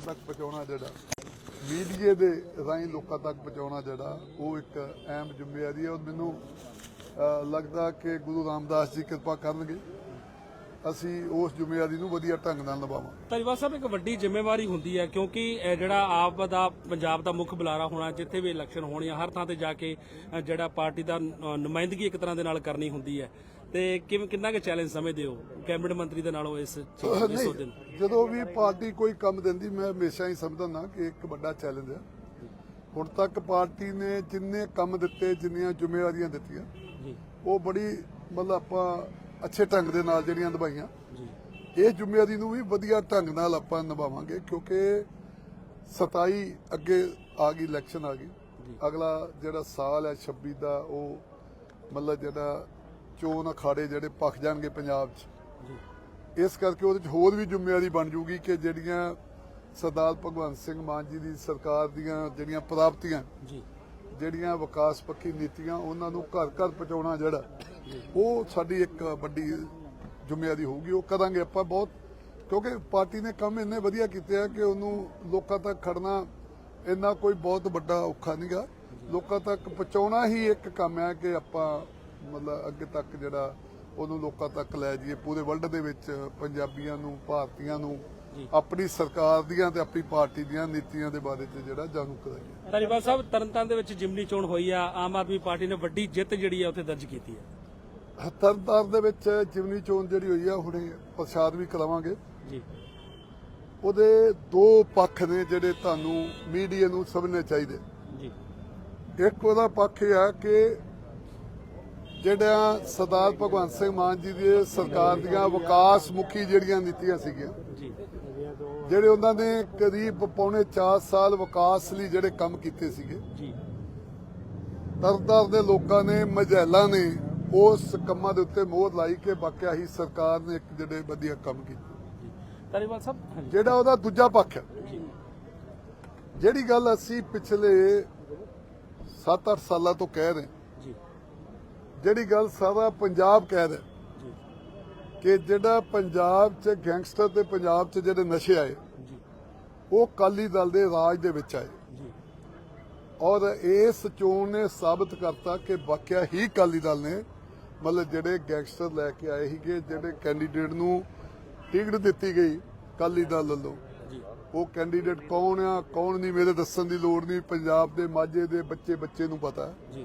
ਤੱਕ ਪਹੁੰਚਾਉਣਾ ਜਿਹੜਾ ਮੀਡੀਆ ਦੇ ਰਾਹੀਂ ਲੋਕਾਂ ਤੱਕ ਪਹੁੰਚਾਉਣਾ ਜਿਹੜਾ, ਉਹ ਇੱਕ ਅਹਿਮ ਜ਼ਿੰਮੇਵਾਰੀ ਹੈ ਔਰ ਮੈਨੂੰ ਲੱਗਦਾ ਕਿ ਗੁਰੂ ਰਾਮਦਾਸ ਜੀ ਕਿਰਪਾ ਕਰਨਗੇ। ਅਸੀਂ ਉਸ ਜ਼ਿੰਮੇਵਾਰੀ ਨੂੰ ਵਧੀਆ ਢੰਗ ਨਾਲ ਨਿਭਾਵਾਂਗੇ। ਧਾਰੀਵਾਲ ਸਾਹਿਬ, ਇੱਕ ਵੱਡੀ ਜ਼ਿੰਮੇਵਾਰੀ ਹੁੰਦੀ ਹੈ ਕਿਉਂਕਿ ਜਿਹੜਾ ਆਪ ਦਾ, ਪੰਜਾਬ ਦਾ ਮੁੱਖ ਬੁਲਾਰਾ ਹੋਣਾ, ਜਿੱਥੇ ਵੀ ਇਲੈਕਸ਼ਨ ਹੋਣੀ ਹਰ ਥਾਂ ਤੇ ਜਾ ਕੇ ਜਿਹੜਾ ਪਾਰਟੀ ਦਾ ਨੁਮਾਇੰਦਗੀ ਇੱਕ ਤਰ੍ਹਾਂ ਦੇ ਨਾਲ ਕਰਨੀ ਹੁੰਦੀ ਹੈ। ਤੇ ਕਿਵੇਂ ਕਿੰਨਾ ਕੁ ਚੈਲੰਜ ਸਮਝਦੇ ਹੋ? ਕੈਬਨਿਟ ਮੰਤਰੀ ਦੇ ਨਾਲੋਂ ਇਸ ਇਸ ਨਹੀਂ ਜਦੋਂ ਵੀ ਪਾਰਟੀ ਕੋਈ ਕੰਮ ਦਿੰਦੀ ਮੈਂ ਹਮੇਸ਼ਾ ਹੀ ਸਮਝਦਾ ਕਿ ਇੱਕ ਵੱਡਾ ਚੈਲੰਜ ਹੈ। ਹੁਣ ਤੱਕ ਪਾਰਟੀ ਨੇ ਜਿੰਨੇ ਕੰਮ ਦਿੱਤੇ ਜਿੰਨੀਆਂ ਜ਼ਿੰਮੇਵਾਰੀਆਂ ਦਿੱਤੀਆਂ ਜੀ। ਉਹ ਬੜੀ ਮਤਲਬ ਆਪਾਂ ਅੱਛੇ ਢੰਗ ਦੇ ਨਾਲ ਜਿਹੜੀਆਂ ਨਿਭਾਈਆਂ। ਜੀ। ਇਹ ਜ਼ਿੰਮੇਵਾਰੀ ਨੂੰ ਵੀ ਵਧੀਆ ਢੰਗ ਨਾਲ ਆਪਾਂ ਨਿਭਾਵਾਂਗੇ ਕਿਉਂਕਿ 27 ਅੱਗੇ ਆ ਗਈ ਇਲੈਕਸ਼ਨ ਆ ਗਈ। ਅਗਲਾ ਜਿਹੜਾ ਸਾਲ ਹੈ 26 ਦਾ ਉਹ ਮਤਲਬ ਜਿਹੜਾ ਚੋਣ ਅਖਾੜੇ ਜਿਹੜੇ ਪੱਕ ਜਾਣਗੇ ਪੰਜਾਬ 'ਚ। ਇਸ ਕਰਕੇ ਉਹਦੇ 'ਚ ਹੋਰ ਵੀ ਜ਼ਿੰਮੇਵਾਰੀ ਬਣ ਜੂਗੀ ਕਿ ਜਿਹੜੀਆਂ ਸਰਦਾਰ ਭਗਵੰਤ ਸਿੰਘ ਮਾਨ ਜੀ ਦੀ ਸਰਕਾਰ ਦੀਆਂ ਜਿਹੜੀਆਂ ਪ੍ਰਾਪਤੀਆਂ ਜੀ। ਜਿਹੜੀਆਂ ਵਿਕਾਸ ਪੱਖੀ ਨੀਤੀਆਂ ਉਹਨਾਂ ਨੂੰ ਘਰ ਘਰ ਪਹੁੰਚਾਉਣਾ ਜਿਹੜਾ ਉਹ ਸਾਡੀ ਇੱਕ ਵੱਡੀ ਜ਼ਿੰਮੇਵਾਰੀ ਹੋਊਗੀ ਉਹ ਕਰਾਂਗੇ ਆਪਾਂ ਬਹੁਤ ਕਿਉਂਕਿ ਪਾਰਟੀ ਨੇ ਕੰਮ ਇੰਨੇ ਵਧੀਆ ਕੀਤੇ ਆ ਕਿ ਉਹਨੂੰ ਲੋਕਾਂ ਤੱਕ ਖੜਨਾ ਇੰਨਾ ਕੋਈ ਬਹੁਤ ਵੱਡਾ ਔਖਾ ਨਹੀਂਗਾ ਲੋਕਾਂ ਤੱਕ ਪਹੁੰਚਾਉਣਾ ਹੀ ਇੱਕ ਕੰਮ ਹੈ ਕਿ ਆਪਾਂ ਮਤਲਬ ਅੱਗੇ ਤੱਕ ਜਿਹੜਾ ਉਹਨੂੰ ਲੋਕਾਂ ਤੱਕ ਲੈ ਜਾਈਏ ਪੂਰੇ ਵਰਲਡ ਦੇ ਵਿੱਚ ਪੰਜਾਬੀਆਂ ਨੂੰ ਭਾਰਤੀਆਂ ਨੂੰ ਆਪਣੀ ਸਰਕਾਰ ਦੀਆਂ ਤੇ ਆਪਣੀ ਪਾਰਟੀ ਦੀਆਂ ਨੀਤੀਆਂ ਦੇ ਬਾਰੇ ਚ ਜਿਹੜਾ ਜਾਣੂ ਕਰਾਈਏ। ਧਾਰੀਵਾਲ ਸਾਹਿਬ ਤਰਨਤਾਰਨ ਦੇ ਵਿੱਚ ਜਿਮਨੀ ਚੋਣ ਹੋਈ ਆ ਆਮ ਆਦਮੀ ਪਾਰਟੀ ਨੇ ਵੱਡੀ ਜਿੱਤ ਜਿਹੜੀ ਆ ਉੱਥੇ ਦਰਜ ਕੀਤੀ ਹੈ ਤਰਨਤਾਰਨ ਦੇ ਵਿੱਚ ਜਿਮਨੀ ਚੋਣ ਜਿਹੜੀ ਹੋਈ ਆ ਹੁਣੇ ਪ੍ਰਸ਼ਾਦ ਵੀ ਕਰਾਵਾਂਗੇ। ਜੀ। ਉਹਦੇ ਦੋ ਪੱਖ ਨੇ ਜਿਹੜੇ ਤੁਹਾਨੂੰ ਮੀਡੀਆ ਨੂੰ ਸਮਝਣੇ ਚਾਹੀਦੇ। ਜੀ। ਇੱਕ ਉਹਦਾ ਪੱਖ ਇਹ ਆ ਕਿ ਜਿਹੜਾ ਸਰਦਾਰ ਭਗਵੰਤ ਸਿੰਘ ਮਾਨ ਜੀ ਦੀ ਸਰਕਾਰ ਦੀਆਂ ਵਿਕਾਸ ਮੁਖੀ ਜਿਹੜੀਆਂ ਨੀਤੀਆਂ ਸੀਗੀਆਂ ਜਿਹੜੇ ਉਹਨਾਂ ਨੇ ਕਰੀਬ ਪੌਣੇ 4 ਸਾਲ ਵਿਕਾਸ ਲਈ ਜਿਹੜੇ ਕੰਮ ਕੀਤੇ ਸੀਗੇ ਜੀ। ਦੇ ਲੋਕਾਂ ਨੇ ਮਜੈਲਾ ਨੇ ਉਸ ਕੰਮਾਂ ਦੇ ਉੱਤੇ ਮੋਹਰ ਲਾਈ ਕਿ ਵਾਕਿਆ ਹੀ ਸਰਕਾਰ ਨੇ ਇੱਕ ਜਿਹੜੇ ਵਧੀਆ ਕੰਮ ਕੀਤੇ। ਸਾਹਿਬ ਜਿਹੜਾ ਉਹਦਾ ਦੂਜਾ ਪੱਖ ਹੈ। ਜਿਹੜੀ ਗੱਲ ਅਸੀਂ ਪਿਛਲੇ 7-8 ਸਾਲਾਂ ਤੋਂ ਕਹਿ ਰਹੇ ਜਿਹੜੀ ਗੱਲ ਸਾਰਾ ਪੰਜਾਬ ਕਹਿ ਰਿਹਾ ਜੀ ਕਿ ਜਿਹੜਾ ਪੰਜਾਬ 'ਚ ਗੈਂਗਸਟਰ ਤੇ ਪੰਜਾਬ 'ਚ ਜਿਹੜੇ ਨਸ਼ੇ ਆਏ, ਉਹ ਕਾਲੀ ਦਲ ਦੇ ਰਾਜ ਦੇ ਵਿੱਚ ਆਏ। ਔਰ ਇਸ ਚੋਣ ਨੇ ਸਾਬਤ ਕਰਤਾ ਕਿ ਵਾਕਿਆ ਹੀ ਕਾਲੀ ਦਲ ਨੇ ਮਤਲਬ ਜਿਹੜੇ ਗੈਂਗਸਟਰ ਲੈ ਕੇ ਆਏ ਸੀਗੇ, ਜਿਹੜੇ ਕੈਂਡੀਡੇਟ ਨੂੰ ਟਿਕਟ ਦਿੱਤੀ ਗਈ ਕਾਲੀ ਦਲ ਵੱਲੋਂ। ਉਹ ਕੈਂਡੀਡੇਟ ਕੌਣ ਆ, ਕੌਣ ਨਹੀਂ, ਮੇਰੇ ਦੱਸਣ ਦੀ ਲੋੜ ਨਹੀਂ। ਪੰਜਾਬ ਦੇ ਮਾਝੇ ਦੇ ਬੱਚੇ ਬੱਚੇ ਨੂੰ ਪਤਾ। ਜੀ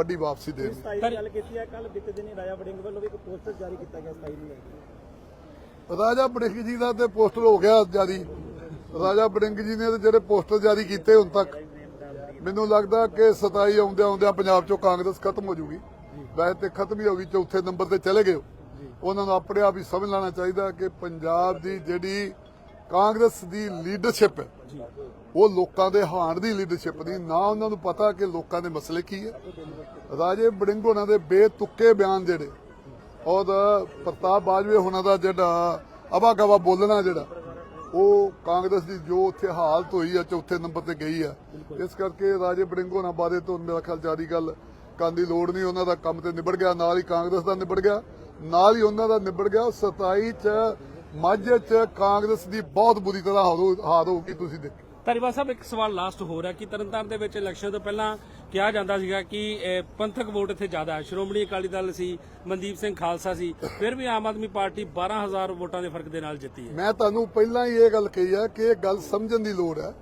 ਵੱਡੀ ਵਾਪਸੀ ਦੇਣਗੇ ਸਤਾਈ ਦੀ ਗੱਲ ਕੀਤੀ ਹੈ ਕੱਲ ਬੀਤੇ ਦਿਨੀ ਰਾਜਾ ਵੜਿੰਗ ਵੱਲੋਂ ਵੀ ਇੱਕ ਪੋਸਟਰ ਜਾਰੀ ਕੀਤਾ ਗਿਆ ਸਤਾਈ ਨੂੰ ਲੈ ਕੇ। ਰਾਜਾ ਬੜਿੰਗ ਜੀ ਦਾ ਤੇ ਪੋਸਟਰ ਹੋ ਗਿਆ ਜਾਰੀ। ਰਾਜਾ ਬੜਿੰਗ ਜੀ ਨੇ ਜਿਹੜੇ ਪੋਸਟਰ ਜਾਰੀ ਕੀਤੇ ਹੁਣ ਤੱਕ ਮੈਨੂੰ ਲੱਗਦਾ ਕਿ 27 ਆਉਂਦਿਆਂ ਆਉਂਦਿਆਂ ਪੰਜਾਬ ਚੋਂ ਕਾਂਗਰਸ ਖਤਮ ਹੋ ਜੂਗੀ। ਵੈਸੇ ਤੇ ਖਤਮ ਹੀ ਹੋ ਗਈ ਚੌਥੇ ਨੰਬਰ ਤੇ ਚਲੇ ਗਏ। ਉਹ। ਉਹਨਾਂ ਨੂੰ ਆਪਣੇ ਆਪ ਹੀ ਸਮਝ ਲੈਣਾ ਚਾਹੀਦਾ ਕਿ ਪੰਜਾਬ ਦੀ ਜਿਹੜੀ ਕਾਂਗਰਸ ਦੀ ਲੀਡਰਸ਼ਿਪ ਹੈ। ਉਹ ਲੋਕਾਂ ਦੇ ਹਾਣ ਦੀ ਲੀਡਰਸ਼ਿਪ ਨਹੀਂ, ਨਾ ਉਹਨਾਂ ਨੂੰ ਪਤਾ ਕਿ ਲੋਕਾਂ ਦੇ ਮਸਲੇ ਕੀ ਹੈ। ਰਾਜੇ ਬੜਿੰਗ ਹੋਣਾ ਦੇ ਬੇਤੁੱਕੇ ਬਿਆਨ ਜਿਹੜੇ, ਔਰ ਪ੍ਰਤਾਪ ਬਾਜਵੇ ਹੋਣਾ ਦਾ ਜਿਹੜਾ ਅਵਾ ਗਵਾ ਬੋਲਣਾ ਜਿਹੜਾ, ਉਹ ਕਾਂਗਰਸ ਦੀ ਜੋ ਉੱਥੇ ਹਾਲਤ ਹੋਈ ਆ ਚੌਥੇ ਨੰਬਰ ਤੇ ਗਈ ਆ ਇਸ ਕਰਕੇ ਰਾਜੇ ਬੜਿੰਗੋ ਨਾਲ ਬਾਰੇ ਤੋਂ ਮੇਰਾ ਖਿਆਲ ਜਿਆਦੀ ਗੱਲ ਕਰਨ ਦੀ ਲੋੜ ਨਹੀਂ, ਉਹਨਾਂ ਦਾ ਕੰਮ ਤੇ ਨਿਬੜ ਗਿਆ, ਨਾਲ ਹੀ ਕਾਂਗਰਸ ਦਾ ਨਿਬੜ ਗਿਆ, ਨਾਲ ਹੀ ਉਹਨਾਂ ਦਾ ਨਿਬੜ ਗਿਆ। ਉਹ 27 ਚ ਮਾਝੇ ਚ ਕਾਂਗਰਸ ਦੀ ਬਹੁਤ ਬੁਰੀ ਤਰ੍ਹਾਂ ਹਾਰ ਹੋ- ਹੋ ਗਈ ਤੁਸੀਂ ਦੇਖੋ। ਧਾਰੀਵਾਲ ਸਾਹਿਬ ਇੱਕ ਸਵਾਲ ਲਾਸਟ ਹੋ ਰਿਹਾ ਕਿ ਤਰਨਤਾਰਨ ਦੇ ਵਿੱਚ ਇਲੈਕਸ਼ਨ ਤੋਂ ਪਹਿਲਾਂ ਕਿਹਾ ਜਾਂਦਾ ਸੀਗਾ ਕਿ ਪੰਥਕ ਵੋਟ ਇੱਥੇ ਜ਼ਿਆਦਾ ਹੈ। ਸ਼੍ਰੋਮਣੀ ਅਕਾਲੀ ਦਲ ਸੀ ਮਨਦੀਪ ਸਿੰਘ ਖਾਲਸਾ ਸੀ ਫਿਰ ਵੀ ਆਮ ਆਦਮੀ ਪਾਰਟੀ 12000 ਵੋਟਾਂ ਦੇ ਫ਼ਰਕ ਦੇ ਨਾਲ ਜਿੱਤੀ ਹੈ। ਮੈਂ ਤੁਹਾਨੂੰ ਪਹਿਲਾਂ ਹੀ ਇਹ ਗੱਲ ਕਹੀ ਆ ਕਿ ਇਹ ਗੱਲ ਸਮਝਣ ਦੀ ਲੋੜ ਹੈ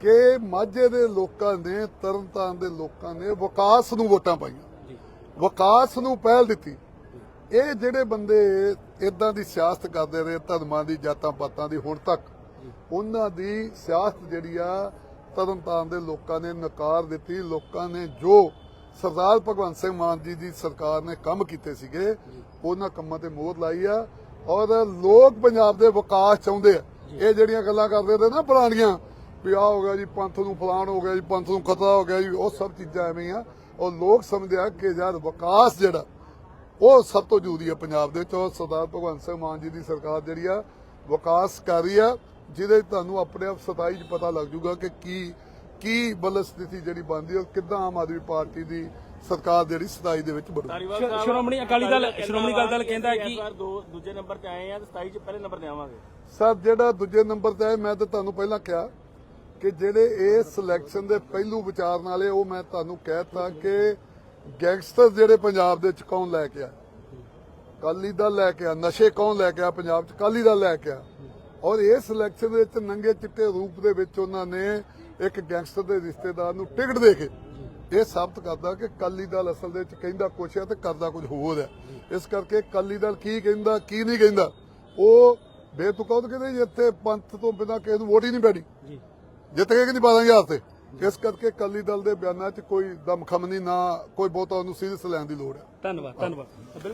ਕਿ ਮਾਝੇ ਦੇ ਲੋਕਾਂ ਨੇ ਤਰਨਤਾਰਨ ਦੇ ਲੋਕਾਂ ਨੇ ਵਿਕਾਸ ਨੂੰ ਵੋਟਾਂ ਪਾਈਆਂ। ਵਿਕਾਸ ਨੂੰ ਪਹਿਲ ਦਿੱਤੀ। ਇਹ ਜਿਹੜੇ ਬੰਦੇ ਇਦਾਂ ਦੀ ਸਿਆਸਤ ਕਰਦੇ ਰਹੇ ਧਰਮਾਂ ਦੀ ਜਾਤਾਂ ਪਾਤਾਂ ਦੀ ਹੁਣ ਤੱਕ ਉਹਨਾਂ ਦੀ ਸਿਆਸਤ ਜਿਹੜੀ ਆ ਤਰਨਤਾਰਨ ਦੇ ਲੋਕਾਂ ਨੇ ਨਕਾਰ ਦਿੱਤੀ। ਲੋਕਾਂ ਨੇ ਜੋ ਸਰਦਾਰ ਭਗਵੰਤ ਸਿੰਘ ਮਾਨ ਜੀ ਦੀ ਸਰਕਾਰ ਨੇ ਕੰਮ ਕੀਤੇ ਸੀਗੇ ਉਹਨਾਂ ਕੰਮਾਂ ਤੇ ਮੋਹਰ ਲਾਈ ਆ। ਔਰ ਲੋਕ ਪੰਜਾਬ ਦੇ ਵਿਕਾਸ ਚਾਹੁੰਦੇ ਆ। ਇਹ ਜਿਹੜੀਆਂ ਗੱਲਾਂ ਕਰਦੇ ਨੇ ਨਾ ਪੁਰਾਣੀਆਂ ਵੀ ਆ ਹੋ ਗਿਆ ਜੀ ਪੰਥ ਨੂੰ ਫਲਾਣ ਹੋ ਗਿਆ ਜੀ ਪੰਥ ਨੂੰ ਖਤਰਾ ਹੋ ਗਿਆ ਜੀ ਉਹ ਸਭ ਚੀਜ਼ਾਂ ਐਵੇਂ ਆ। ਔਰ ਲੋਕ ਸਮਝਦੇ ਆ ਕਿ ਯਾਰ ਵਿਕਾਸ ਜਿਹੜਾ ਉਹ ਸਭ ਤੋਂ ਜ਼ਰੂਰੀ ਹੈ ਪੰਜਾਬ ਦੇ ਵਿੱਚ। ਸਰਦਾਰ ਭਗਵੰਤ ਸਿੰਘ ਮਾਨ ਜੀ ਦੀ ਸਰਕਾਰ ਜਿਹੜੀ ਆ ਵਿਕਾਸ ਕਰ ਰਹੀ ਆ ਜਿਹਦੇ ਤੁਹਾਨੂੰ ਆਪਣੇ ਆਪ 27 ਚ ਪਤਾ ਲੱਗ ਜਾਊਗਾ ਕਿ ਕੀ ਕੀ ਬਲ ਸਥਿਤੀ ਜਿਹੜੀ ਬਣਦੀ ਔਰ ਕਿੱਦਾਂ ਆਮ ਆਦਮੀ ਪਾਰਟੀ ਦੀ ਸਰਕਾਰ ਜਿਹੜੀ 27 ਦੇ ਵਿੱਚ ਬਣੂ। ਸ਼੍ਰੋ- ਸ਼੍ਰੋਮਣੀ ਅਕਾਲੀ ਦਲ ਸ਼੍ਰੋਮਣੀ ਅਕਾਲੀ ਦਲ ਕਹਿੰਦਾ ਹੈ ਕਿ ਦੋ ਦੂਜੇ ਨੰਬਰ ਤੇ ਆਏ ਆ ਤੇ 27 ਚ ਪਹਿਲੇ ਨੰਬਰ ਤੇ ਆਵਾਂਗੇ। ਸਰ ਜਿਹੜਾ ਦੂਜੇ ਨੰਬਰ ਤੇ ਹੈ ਮੈਂ ਤਾਂ ਤੁਹਾਨੂੰ ਪਹਿਲਾਂ ਕਿਹਾ ਕਿ ਜਿਹੜੇ ਇਸ ਸਿਲੈਕਸ਼ਨ ਦੇ ਪਹਿਲੂ ਵਿਚਾਰਨ ਵਾਲੇ ਉਹ ਮੈਂ ਤੁਹਾਨੂੰ ਕਹਿਤਾ ਕਿ ਗੈਂਗਸਟਰ ਜਿਹੜੇ ਪੰਜਾਬ ਦੇ ਚ ਕੌਣ ਲੈ ਕੇ ਆ? ਕਾਲੀ ਦਲ ਲੈ ਕੇ ਆ ਨਸ਼ੇ ਕੌਣ ਲੈ ਕੇ ਆ ਪੰਜਾਬ ਚ? ਕਾਲੀ ਦਲ ਲੈ ਕੇ ਆ। ਔਰ ਇਸ ਸਿਲੈਕਸ਼ਨ ਦੇ ਵਿੱਚ ਨੰਗੇ ਚਿੱਟੇ ਰੂਪ ਦੇ ਵਿੱਚ ਉਹਨਾਂ ਨੇ ਇੱਕ ਗੈਂਗਸਟਰ ਦੇ ਰਿਸ਼ਤੇਦਾਰ ਨੂੰ ਟਿਕਟ ਦੇ ਕੇ ਇਹ ਸਾਬਤ ਕਰਦਾ ਕਿ ਕਾਲੀ ਦਲ ਅਸਲ ਦੇ ਵਿੱਚ ਕਹਿੰਦਾ ਕੁਛ ਹੈ ਤੇ ਕਰਦਾ ਕੁਝ ਹੋਰ ਹੈ। ਇਸ ਕਰਕੇ ਕਾਲੀ ਦਲ ਕੀ ਕਹਿੰਦਾ ਕੀ ਨਹੀਂ ਕਹਿੰਦਾ ਉਹ ਬੇਤੁਕਾ ਉਹ ਤਾਂ ਕਹਿੰਦੇ ਜੀ ਇੱਥੇ ਪੰਥ ਤੋਂ ਬਿਨਾਂ ਕਿਸੇ ਨੂੰ ਵੋਟ ਹੀ ਨਹੀਂ ਪੈਣੀ। ਜਿੱਤ ਗਏ ਕਿ ਨਹੀਂ 12000 ਤੇ? ਇਸ ਕਰਕੇ ਕਾਲੀ ਦਲ ਦੇ ਬਿਆਨਾਂ 'ਚ ਕੋਈ ਦਮਖਮਨੀ ਨਾ ਕੋਈ ਬਹੁਤਾ ਉਹਨੂੰ ਸੀਰੀਅਸ ਲੈਣ ਦੀ ਲੋੜ ਹੈ। ਧੰਨਵਾਦ ਧੰਨਵਾਦ।